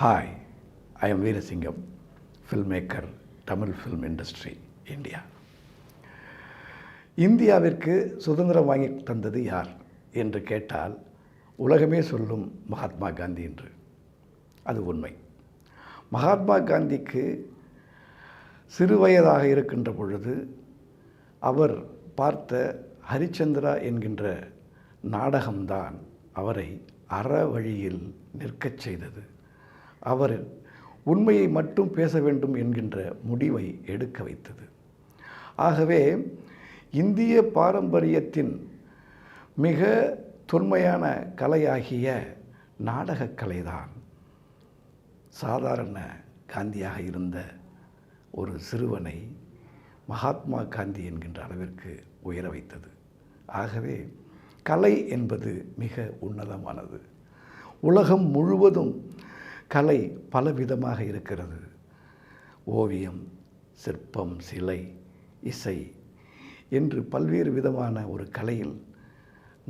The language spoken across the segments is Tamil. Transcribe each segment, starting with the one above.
Hi I am Veerasingam film maker Tamil film industry India இந்தியாவிற்கு சுதந்திரம் வாங்கி தந்தது யார் என்று கேட்டால் உலகமே சொல்லும் மகாத்மா காந்தி என்று. அது உண்மை. மகாத்மா காந்திக்கு சிறுவயதாக இருக்கின்ற பொழுது அவர் பார்த்த ஹரிச்சந்திரா என்கின்ற நாடகம்தான் அவரை அற வழியில் நிற்கச் செய்தது. அவர் உண்மையை மட்டும் பேச வேண்டும் என்கின்ற முடிவை எடுக்க வைத்தது. ஆகவே இந்திய பாரம்பரியத்தின் மிக தொன்மையான கலையாகிய நாடகக் கலைதான் சாதாரண காந்தியாக இருந்த ஒரு சிறுவனை மகாத்மா காந்தி என்கின்ற அளவிற்கு உயர வைத்தது. ஆகவே கலை என்பது மிக உன்னதமானது. உலகம் முழுவதும் கலை பலவிதமாக இருக்கிறது. ஓவியம் சிற்பம் சிலை இசை என்று பல்வேறு விதமான ஒரு கலையில்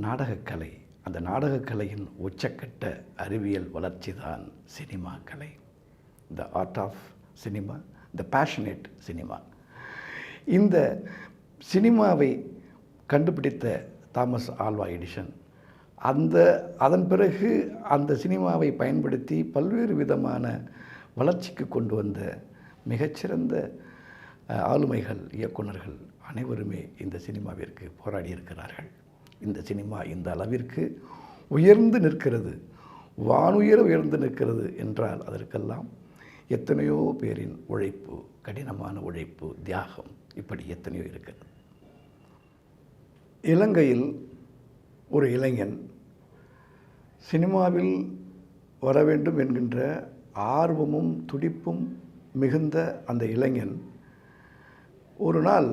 நாடகக்கலை. அந்த நாடகக்கலையின் உச்சக்கட்ட அறிவியல் வளர்ச்சி தான் cinema Kalai. The art of cinema the passionate cinema இந்த சினிமாவை கண்டுபிடித்த தாமஸ் ஆல்வா எடிஷன் அந்த அதன் பிறகு அந்த சினிமாவை பயன்படுத்தி பல்வேறு விதமான வளர்ச்சிக்கு கொண்டு வந்த மிகச்சிறந்த ஆளுமைகள் இயக்குனர்கள் அனைவருமே இந்த சினிமாவிற்கு போராடி இருக்கிறார்கள். இந்த சினிமா இந்த அளவிற்கு உயர்ந்து நிற்கிறது. வானுயர் உயர்ந்து நிற்கிறது என்றால் அதற்கெல்லாம் எத்தனையோ பேரின் உழைப்பு கடினமான உழைப்பு தியாகம் இப்படி எத்தனையோ இருக்கிறது. இலங்கையில் ஒரு இளைஞன் சினிமாவில் வர வேண்டும் என்கின்ற ஆர்வமும் துடிப்பும் மிகுந்த அந்த இளைஞன் ஒரு நாள்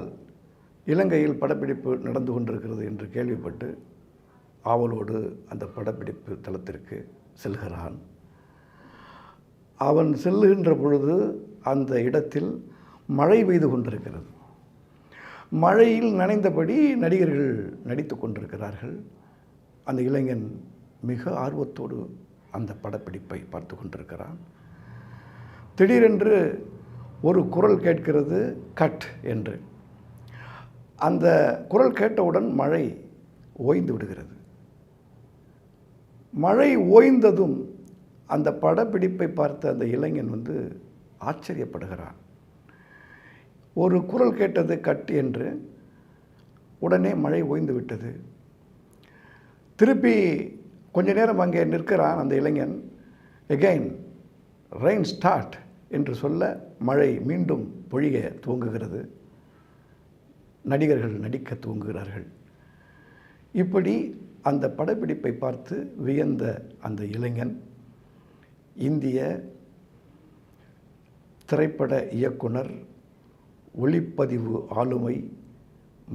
இலங்கையில் படப்பிடிப்பு நடந்து கொண்டிருக்கிறது என்று கேள்விப்பட்டு ஆவலோடு அந்த படப்பிடிப்பு தளத்திற்கு செல்கிறான். அவன் செல்லுகின்ற பொழுது அந்த இடத்தில் மழை பெய்து கொண்டிருக்கிறது. மழையில் நனைந்தபடி நடிகர்கள் நடித்து கொண்டிருக்கிறார்கள். அந்த இளைஞன் மிக ஆர்வத்தோடு அந்த படப்பிடிப்பை பார்த்து கொண்டிருக்கிறான். திடீரென்று ஒரு குரல் கேட்கிறது கட் என்று. அந்த குரல் கேட்டவுடன் மழை ஓய்ந்து விடுகிறது. மழை ஓய்ந்ததும் அந்த படப்பிடிப்பை பார்த்த அந்த இளைஞன் வந்து ஆச்சரியப்படுகிறான். ஒரு குரல் கேட்டது கட் என்று. உடனே மழை ஓய்ந்து விட்டது. திருப்பி கொஞ்ச நேரம் அங்கே நிற்கிறான் அந்த இளைஞன். எகைன் ரெயின் ஸ்டார்ட் என்று சொல்ல மழை மீண்டும் பொழிய துவங்குகிறது. நடிகர்கள் நடிக்க துவங்குகிறார்கள். இப்படி அந்த படப்பிடிப்பை பார்த்து வியந்த அந்த இளைஞன் இந்திய திரைப்பட இயக்குனர் ஒளிப்பதிவு ஆளுமை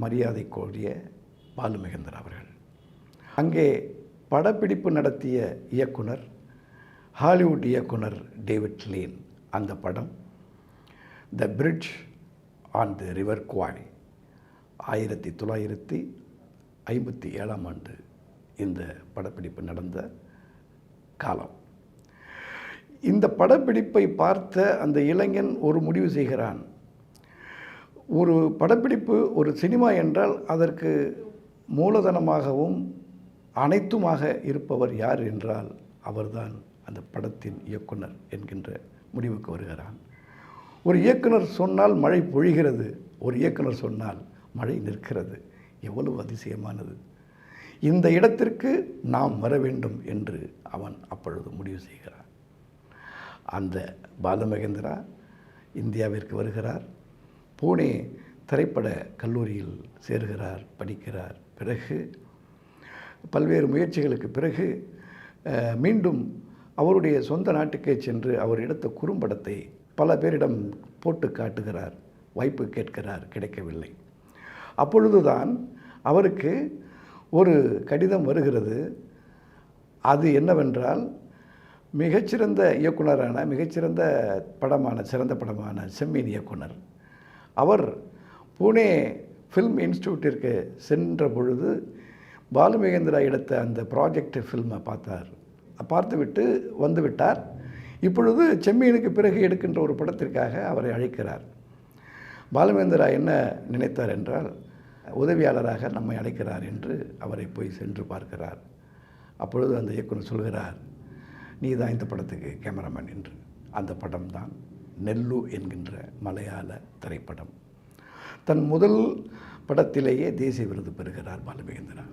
மரியாதை கோரிய பாலுமகேந்தர் அவர்கள். அங்கே படப்பிடிப்பு நடத்திய இயக்குனர் ஹாலிவுட் இயக்குனர் டேவிட் லீன். அந்த படம் the bridge on the river Kwai ஆயிரத்தி தொள்ளாயிரத்தி ஐம்பத்தி ஏழாம் ஆண்டு இந்த படப்பிடிப்பு நடந்த காலம். இந்த படப்பிடிப்பை பார்த்த அந்த இளைஞன் ஒரு முடிவு செய்கிறான். ஒரு படப்பிடிப்பு ஒரு சினிமா என்றால் அதற்கு மூலதனமாகவும் அனைத்துமாக இருப்பவர் யார் என்றால் அவர்தான் அந்த படத்தின் இயக்குனர் என்கின்ற முடிவுக்கு வருகிறான். ஒரு இயக்குனர் சொன்னால் மழை பொழிகிறது ஒரு இயக்குனர் சொன்னால் மழை நிற்கிறது. எவ்வளவு அதிசயமானது. இந்த இடத்திற்கு நாம் வர வேண்டும் என்று அவன் அப்பொழுது முடிவு செய்கிறான். அந்த பாலமகேந்திரா இந்தியாவிற்கு வருகிறார். பூனே திரைப்பட கல்லூரியில் சேர்கிறார் படிக்கிறார். பிறகு பல்வேறு முயற்சிகளுக்கு பிறகு மீண்டும் அவருடைய சொந்த நாட்டுக்கே சென்று அவர் எடுத்த குறும்படத்தை பல பேரிடம் போட்டு காட்டுகிறார் வாய்ப்பு கேட்கிறார் கிடைக்கவில்லை. அப்பொழுதுதான் அவருக்கு ஒரு கடிதம் வருகிறது. அது என்னவென்றால் மிகச்சிறந்த இயக்குனரான மிகச்சிறந்த படமான சிறந்த படமான செம்மீன் இயக்குனர். அவர் புனே ஃபில்ம் இன்ஸ்டியூட்டிற்கு சென்ற பொழுது பாலுமகேந்திரா எடுத்த அந்த ப்ராஜெக்ட் ஃபில்மை பார்த்தார். பார்த்துவிட்டு வந்து விட்டார். இப்பொழுது செம்மீனுக்கு பிறகு எடுக்கின்ற ஒரு படத்திற்காக அவரை அழைக்கிறார். பாலுமேந்திரா என்ன நினைத்தார் என்றால் உதவியாளராக நம்மை அழைக்கிறார் என்று அவரை போய் சென்று பார்க்கிறார். அப்பொழுது அந்த இயக்குனர் சொல்கிறார் நீ தான் இந்த படத்துக்கு கேமராமேன் என்று. அந்த படம் தான் நெல்லு என்கின்ற மலையாள திரைப்படம். தன் முதல் படத்திலேயே தேசிய விருது பெறுகிறார் பாலுமகேந்திரா.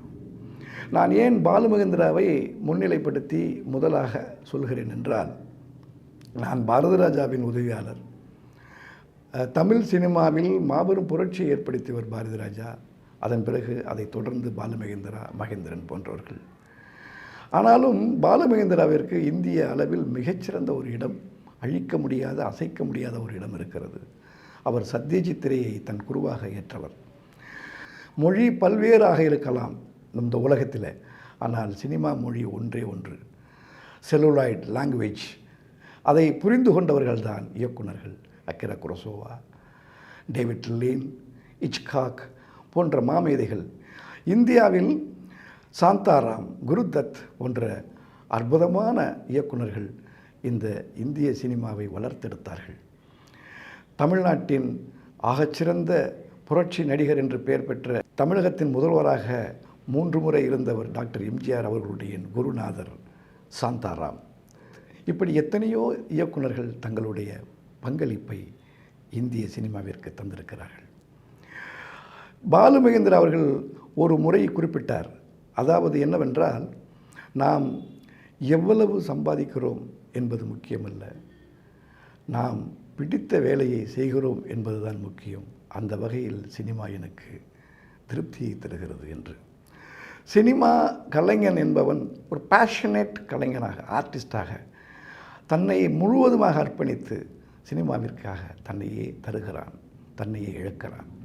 நான் ஏன் பாலுமகேந்திராவை முன்னிலைப்படுத்தி முதலாக சொல்கிறேன் என்றால் நான் பாரதிராஜாவின் உதவியாளர். தமிழ் சினிமாவில் மாபெரும் புரட்சியை ஏற்படுத்தியவர் பாரதிராஜா அதன் பிறகு அதை தொடர்ந்து பாலுமகேந்திரா மகேந்திரன் போன்றவர்கள். ஆனாலும் பாலுமகேந்திராவிற்கு இந்திய அளவில் மிகச்சிறந்த ஒரு இடம் அழிக்க முடியாத அசைக்க முடியாத ஒரு இடம் இருக்கிறது. அவர் சத்யஜித் திரையை தன் குருவாக ஏற்றவர். மொழி பல்வேறாக இருக்கலாம். இந்த உலகத்தில். ஆனால் சினிமா மொழி ஒன்றே ஒன்று. செல்லுலாய்ட் லாங்குவேஜ் அதை புரிந்து கொண்டவர்கள்தான் இயக்குனர்கள் அக்கிரா குரசோவா டேவிட் லீன் இச்காக் போன்ற மாமேதைகள். இந்தியாவில் சாந்தாராம் குருதத் போன்ற அற்புதமான இயக்குனர்கள் இந்த இந்திய சினிமாவை வளர்த்தெடுத்தார்கள். தமிழ்நாட்டின் ஆகச்சிறந்த புரட்சி நடிகர் என்று பெயர் பெற்ற தமிழகத்தின் முதல்வராக மூன்று முறை இருந்தவர் டாக்டர் எம்ஜிஆர் அவர்களுடைய குருநாதர் சாந்தாராம். இப்படி எத்தனையோ இயக்குனர்கள் தங்களுடைய பங்களிப்பை இந்திய சினிமாவிற்கு தந்திருக்கிறார்கள். பாலுமகேந்திர அவர்கள் ஒரு முறை குறிப்பிட்டார். அதாவது என்னவென்றால் நாம் எவ்வளவு சம்பாதிக்கிறோம் என்பது முக்கியமல்ல. நாம் பிடித்த வேலையை செய்கிறோம் என்பதுதான் முக்கியம். அந்த வகையில் சினிமா எனக்கு திருப்தியை தருகிறது என்று. சினிமா கலைஞன் என்பவன் ஒரு பேஷனேட் கலைஞனாக ஆர்டிஸ்டாக தன்னை முழுவதுமாக அர்ப்பணித்து சினிமாவிற்காக தன்னையே தருகிறான் தன்னையே இழக்கிறான்.